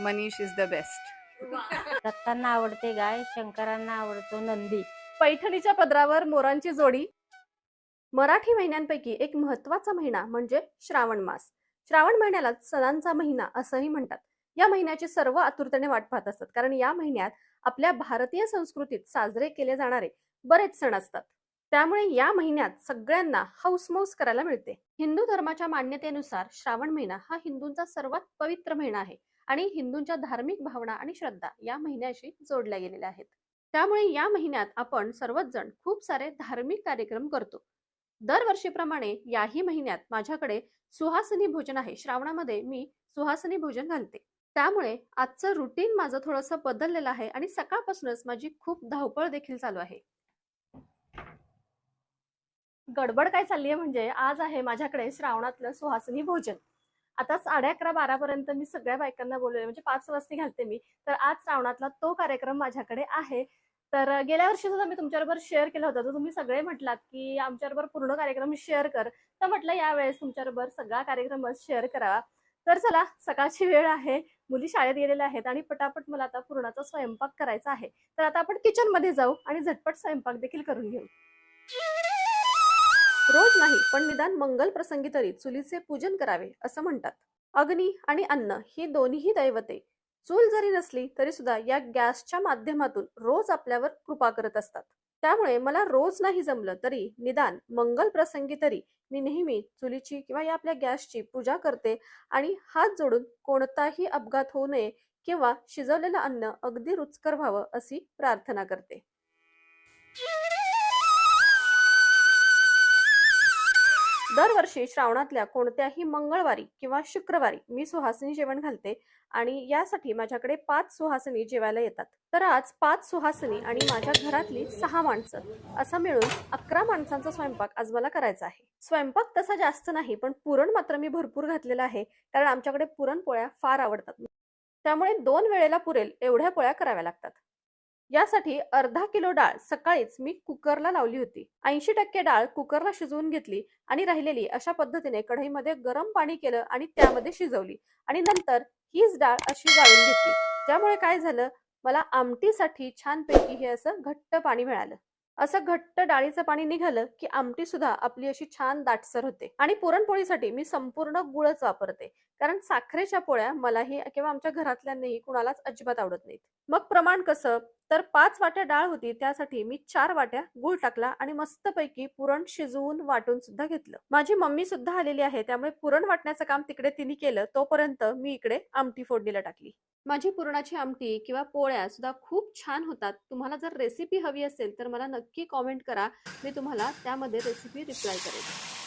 Manish is the best दत्तांना आवडते गाय शंकरांना आवडतो नंदी. पैठणीच्या पदरावर मोरांची जोडी. मराठी महिन्यांपैकी एक महत्त्वाचा महिना म्हणजे श्रावण मास. श्रावण महिन्याला सणांचा महिना असंही म्हणतात. या महिन्याची सर्व आतुरतेने वाट पाहत असतात कारण या महिन्यात आपल्या भारतीय संस्कृतीत साजरे केले जाणारे बरेच सण असतात. त्यामुळे या महिन्यात सगळ्यांना हौसमौस करायला मिळते. हिंदू धर्माच्या मान्यतेनुसार श्रावण महिना हा हिंदूंचा सर्वात पवित्र महिना आहे. आणि हिंदूंच्या धार्मिक भावना आणि श्रद्धा या महिन्याशी जोडल्या गेलेल्या आहेत. त्यामुळे या महिन्यात आपण सर्वच जण खूप सारे धार्मिक कार्यक्रम करतो. दरवर्षीप्रमाणे याही महिन्यात माझ्याकडे सुहासनी भोजन आहे. श्रावणामध्ये मी सुहासनी भोजन घालते. त्यामुळे आजचं रुटीन माझं थोडंसं बदललेलं आहे आणि सकाळपासूनच माझी खूप धावपळ देखील चालू आहे. गडबड काय चालली आहे म्हणजे आज आहे माझ्याकडे श्रावणातलं सुहासनी भोजन. आता साडे अकरा बारा पर्यंत मी सगळ्या बायकांना बोलले म्हणजे पाच वाजता घालते मी. तर आज श्रावणातला तो कार्यक्रम माझ्याकडे आहे. तर गेल्या वर्षी सुद्धा मी तुमच्याबरोबर शेअर केलं होतं. तर तुम्ही सगळे म्हटलात की आमच्याबरोबर पूर्ण कार्यक्रम शेअर कर. तर म्हटलं यावेळेस तुमच्याबरोबर सगळा कार्यक्रम शेअर करावा. तर चला सकाळची वेळ आहे. मुली शाळेत गेलेल्या आहेत आणि पटापट मला आता पूर्णाचा स्वयंपाक करायचा आहे. तर आता आपण किचनमध्ये जाऊ आणि झटपट स्वयंपाक देखील करून घेऊ. रोज नाही पण निदान मंगल प्रसंगी तरी चुलीचे पूजन करावे असं म्हणतात. अग्नी आणि अन्न ही दोन्हीही दैवते. चूल जरी नसली तरी सुद्धा या गॅसच्या माध्यमातून रोज आपल्यावर कृपा करत असतात. त्यामुळे मला रोज नाही जमलं तरी निदान मंगल प्रसंगी तरी मी नेहमी चुलीची किंवा या आपल्या गॅसची पूजा करते आणि हात जोडून कोणताही अपघात होऊ नये किंवा शिजवलेलं अन्न अगदी रुचकर व्हावं अशी प्रार्थना करते. दरवर्षी श्रावणातल्या कोणत्याही मंगळवारी किंवा शुक्रवारी मी सुहासिनी जेवण घालते आणि यासाठी माझ्याकडे पाच सुहासिनी जेवायला येतात. तर आज पाच सुहासिनी आणि माझ्या घरातली सहा माणसं असं मिळून अकरा माणसांचा स्वयंपाक आज मला करायचा आहे. स्वयंपाक तसा जास्त नाही पण पुरण मात्र मी भरपूर घातलेला आहे कारण आमच्याकडे पुरणपोळ्या फार आवडतात. त्यामुळे दोन वेळेला पुरेल एवढ्या पोळ्या कराव्या लागतात. यासाठी अर्धा किलो डाळ सकाळीच मी कुकरला लावली होती. ऐंशी टक्के डाळ कुकरला शिजवून घेतली आणि राहिलेली अशा पद्धतीने कढईमध्ये गरम पाणी केलं आणि त्यामध्ये शिजवली आणि नंतर हीच डाळ अशी गाळून घेतली. त्यामुळे काय झालं? मला आमटीसाठी छानपैकी हे असं घट्ट पाणी मिळालं. असं घट्ट डाळीचं पाणी निघालं की आमटी सुद्धा आपली अशी छान दाटसर होते आणि पुरणपोळीसाठी मी संपूर्ण गुळच वापरते. कारण साखरेच्या पोळ्या मलाही किंवा आमच्या घरातल्यांनाही कुणालाच अजिबात आवडत नाहीत. मग प्रमाण कसं? तर पाच वाट्या डाळ होती त्यासाठी मी चार वाट्या गुळ टाकला आणि मस्तपैकी पुरण शिजवून वाटून सुद्धा घेतलं. माझी मम्मी सुद्धा आलेली आहे त्यामुळे पुरण वाटण्याचं काम तिकडे तिने केलं तोपर्यंत मी इकडे आमटी फोडणीला टाकली. माझी पुरणाची आमटी किंवा पोळ्या सुद्धा खूप छान होतात. तुम्हाला जर रेसिपी हवी असेल तर मला नक्की कॉमेंट करा. मी तुम्हाला त्यामध्ये रेसिपी रिप्लाय करेन.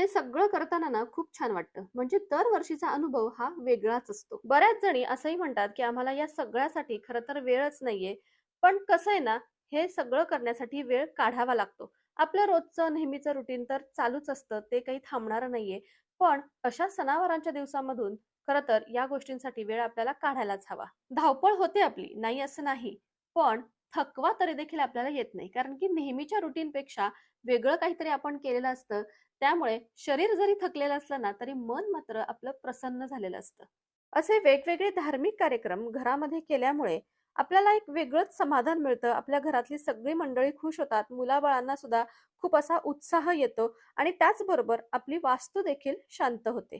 हे सगळं करताना ना खूप छान वाटतं. म्हणजे दरवर्षीचा अनुभव हा वेगळाच असतो. बऱ्याच जणी असंही म्हणतात की आम्हाला या सगळ्यासाठी खरं तर वेळच नाहीये. पण कसं आहे ना हे सगळं करण्यासाठी वेळ काढावा लागतो. आपलं रोजचं नेहमीचं रुटीन तर चालूच असतं ते काही थांबणारं नाहीये. पण अशा सणावारांच्या दिवसामधून खरं तर या गोष्टींसाठी वेळ आपल्याला काढायलाच हवा. धावपळ होते आपली नाही असं नाही. पण थकवा तरी देखील आपल्याला येत नाही. कारण की नेहमीच्या रुटीनपेक्षा वेगळं काहीतरी आपण केलेलं असतं. त्यामुळे शरीर जरी थकलेलं असलं ना तरी मन मात्र आपलं प्रसन्न झालेलं असतं. असे वेगवेगळे धार्मिक कार्यक्रम घरामध्ये केल्यामुळे आपल्याला एक वेगळंच समाधान मिळतं. आपल्या घरातली सगळी मंडळी खुश होतात. मुलाबाळांना सुद्धा खूप असा उत्साह येतो आणि त्याचबरोबर आपली वास्तू देखील शांत होते.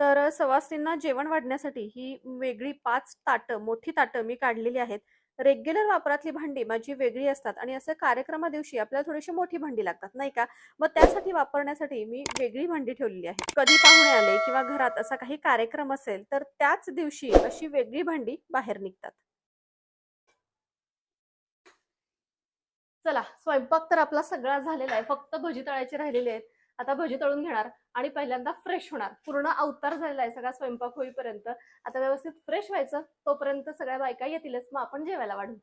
तर सवासनींना जेवण वाढण्यासाठी ही वेगळी पाच ताटं मोठी ताटं मी काढलेली आहेत. रेग्युलर वापरातली भांडी माझी वेगळी असतात आणि असं कार्यक्रमा दिवशी आपल्याला थोडीशी मोठी भांडी लागतात नाही का? मग त्यासाठी वापरण्यासाठी मी वेगळी भांडी ठेवलेली आहे. कधी पाहुणे आले किंवा घरात असा काही कार्यक्रम असेल तर त्याच दिवशी अशी वेगळी भांडी बाहेर निघतात. चला स्वयंपाक तर आपला सगळा झालेला आहे. फक्त भजी तळायची राहिलेले आहेत. आता भजी तळून घेणार आणि पहिल्यांदा फ्रेश होणार. पूर्ण अवतार झालेला आहे सगळा स्वयंपाक होईपर्यंत. आता व्यवस्थित फ्रेश व्हायचं तोपर्यंत सगळ्या बायका येतीलच. मग आपण जेवायला वाढू.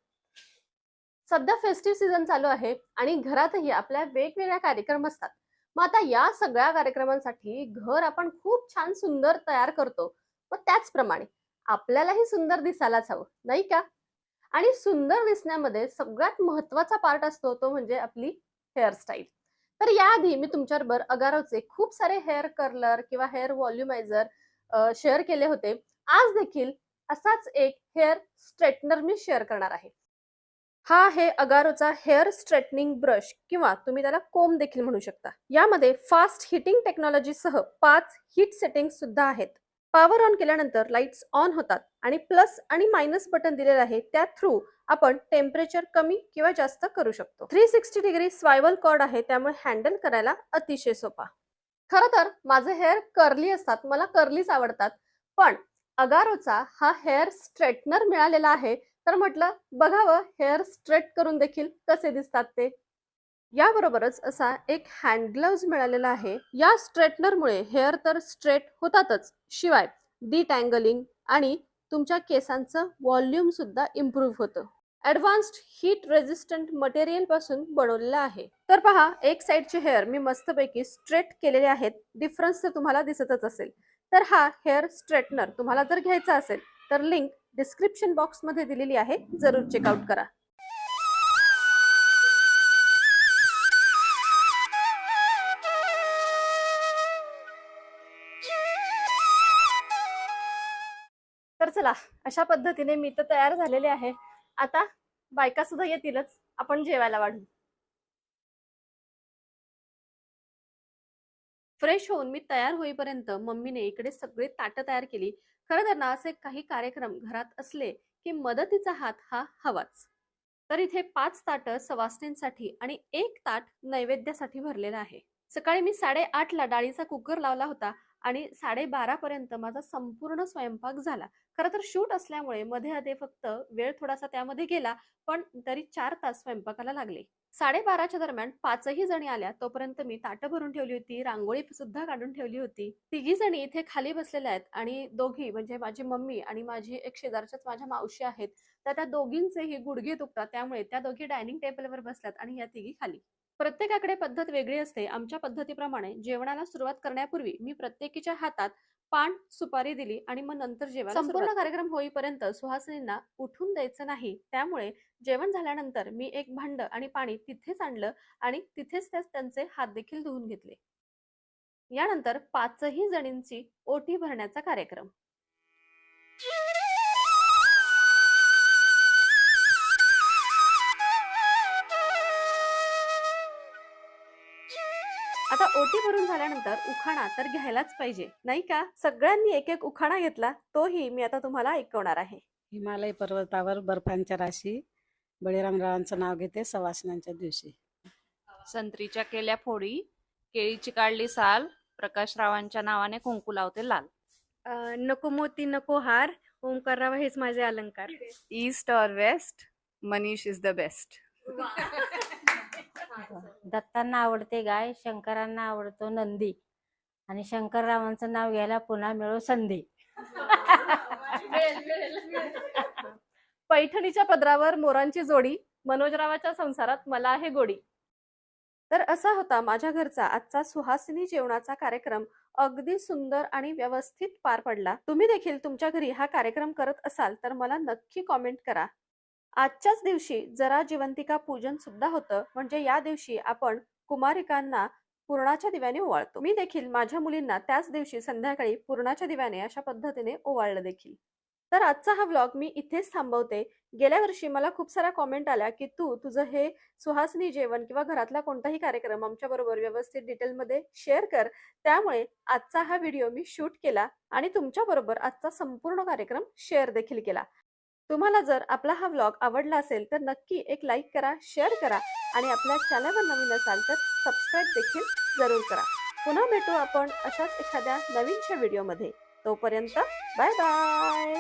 सध्या फेस्टिव्ह सीझन चालू आहे आणि घरातही आपल्या वेगवेगळ्या कार्यक्रम असतात. मग आता या सगळ्या कार्यक्रमांसाठी घर आपण खूप छान सुंदर तयार करतो. मग त्याचप्रमाणे आपल्यालाही सुंदर दिसायलाच हवं नाही का? आणि सुंदर दिसण्यामध्ये सगळ्यात महत्त्वाचा पार्ट असतो तो म्हणजे आपली हेअरस्टाईल तर याआधी मी तुमच्याबरोबर अगारोचे खूप सारे हेअर कर्लर किंवा हेअर व्हॉल्युमायझर शेअर केले होते. आज देखील असाच एक हेअर स्ट्रेटनर मी शेअर करणार आहे. हा आहे अगारोचा हेअर स्ट्रेटनिंग ब्रश किंवा तुम्ही त्याला कोम देखील म्हणू शकता. यामध्ये फास्ट हिटिंग टेक्नॉलॉजीसह पाच हिट सेटिंग सुद्धा आहेत. पॉवर ऑन केल्यानंतर लाईट्स ऑन होतात आणि प्लस आणि मायनस बटन दिलेलं आहे त्या थ्रू आपण टेम्परेचर कमी किंवा जास्त करू शकतो. Three sixty degree swivel cord आहे त्यामुळे हँडल करायला अतिशय सोपा. खरं तर माझे हेअर कर्ली असतात मला कर्लीच आवडतात पण अगारोचा हा हेअर स्ट्रेटनर मिळालेला आहे तर म्हटलं बघावं हेअर स्ट्रेट करून देखील कसे दिसतात ते. याबरोबरच असा एक हँड ग्लव्ज मिळालेला आहे या स्ट्रेटनरमुळे हेअर तर स्ट्रेट होतातच. शिवाय डिटँगलिंग आणि तुमच्या केसांचं व्हॉल्यूम सुद्धा इम्प्रूव्ह होतं. ऍडव्हान्स्ड हीट रेजिस्टंट मटेरियलपासून बनवलेला आहे. तर पहा एक साइडचे हेअर मी मस्तपैकी स्ट्रेट केलेले आहेत. डिफरन्स तर तुम्हाला दिसतच असेल. तर हा हेअर स्ट्रेटनर तुम्हाला जर घ्यायचा असेल तर लिंक डिस्क्रिप्शन बॉक्समध्ये दिलेली आहे. जरूर चेकआउट करा. तर चला अशा पद्धतीने मी तर तयार झालेले आहे. आता बायका सुद्धा येतीलच. आपण जेवायला वाढू. फ्रेश होऊन मी तयार होईपर्यंत मम्मीने इकडे सगळे ताटं तयार केली. खरं तर ना असे काही कार्यक्रम घरात असले की मदतीचा हात हा हवाच. तर इथे पाच ताटं सवासणींसाठी आणि एक ताट नैवेद्यासाठी भरलेला आहे. सकाळी मी साडेआठला डाळीचा कुकर लावला होता आणि साडेबारा पर्यंत माझा संपूर्ण स्वयंपाक झाला. खरं तर शूट असल्यामुळे मध्ये अधे फक्त वेळ थोडासा त्यामध्ये गेला पण तरी चार तास स्वयंपाकाला लागले. साडेबाराच्या दरम्यान पाचही जणी आल्या तोपर्यंत मी ताटं भरून ठेवली होती रांगोळी सुद्धा काढून ठेवली होती. तिघी जणी इथे खाली बसलेल्या आहेत आणि दोघी म्हणजे माझी मम्मी आणि माझी एक शेजारच्याच माझ्या मावशी आहेत तर त्या दोघींचेही गुडघे दुखतात त्यामुळे त्या दोघी डायनिंग टेबलवर बसल्यात आणि या तिघी खाली. प्रत्येकाकडे पद्धत वेगळी असते. आमच्या पद्धतीप्रमाणे जेवणाला सुरुवात करण्यापूर्वी मी प्रत्येकीच्या हातात पान सुपारी दिली आणि मग नंतर जेवायला संपूर्ण कार्यक्रम होईपर्यंत सुहासिनींना उठून द्यायचं नाही. त्यामुळे जेवण झाल्यानंतर मी एक भांड आणि पाणी तिथेच आणलं आणि तिथेच त्यास त्यांचे हात देखील धुवून घेतले. यानंतर पाचही जणींची ओटी भरण्याचा कार्यक्रम. आता ओटी भरून झाल्यानंतर उखाणा तर घ्यायलाच पाहिजे नाही का? सगळ्यांनी एक एक उखाणा घेतला तोही मी आता तुम्हाला ऐकवणार आहे. हिमालय पर्वतावर बर्फांच्या राशी बळीरामरावांचं नाव घेते सवासणांच्या दिवशी. संत्रीच्या केल्या फोडी केळीची काढली साल प्रकाशरावांच्या नावाने कुंकू लावते लाल. नको मोती नको हार ओंकारराव हेच माझे अलंकार. ईस्ट और west Manish is the best दत्तांना आवडते गाय शंकरांना आवडतो नंदी आणि शंकररावांचं नाव घ्यायला पुन्हा मिळो संधी. पैठणीच्या पदरावर मोरांची जोडी मनोजरावाच्या संसारात मला आहे गोडी. तर असा होता माझ्या घरचा आजचा सुहासिनी जेवणाचा कार्यक्रम. अगदी सुंदर आणि व्यवस्थित पार पडला. तुम्ही देखील तुमच्या घरी हा कार्यक्रम करत असाल तर मला नक्की कॉमेंट करा. आजच्याच दिवशी जरा जिवंतिका पूजन सुद्धा होतं. म्हणजे या दिवशी आपण कुमारिकांना पूर्णाच्या दिव्याने ओवाळतो. मी देखील माझ्या मुलींना त्याच दिवशी संध्याकाळी पूर्णाच्या दिव्याने अशा पद्धतीने ओवाळलं देखील. तर आजचा हा व्लॉग मी इथेच थांबवते. गेल्या वर्षी मला खूप साऱ्या कॉमेंट आल्या की तू तुझं हे सुहासनी जेवण किंवा घरातला कोणताही कार्यक्रम आमच्या बरोबर व्यवस्थित डिटेलमध्ये शेअर कर. त्यामुळे आजचा हा व्हिडिओ मी शूट केला आणि तुमच्या बरोबर आजचा संपूर्ण कार्यक्रम शेअर देखील केला. तुम्हाला जर आपला हा व्लॉग आवडला असेल तर नक्की एक लाईक करा शेअर करा आणि आपल्या चॅनलवर नवीन असाल तर सबस्क्राईब देखील जरूर करा. पुन्हा भेटू आपण अशाच एखाद्या नवीनशा व्हिडिओमध्ये तोपर्यंत बाय बाय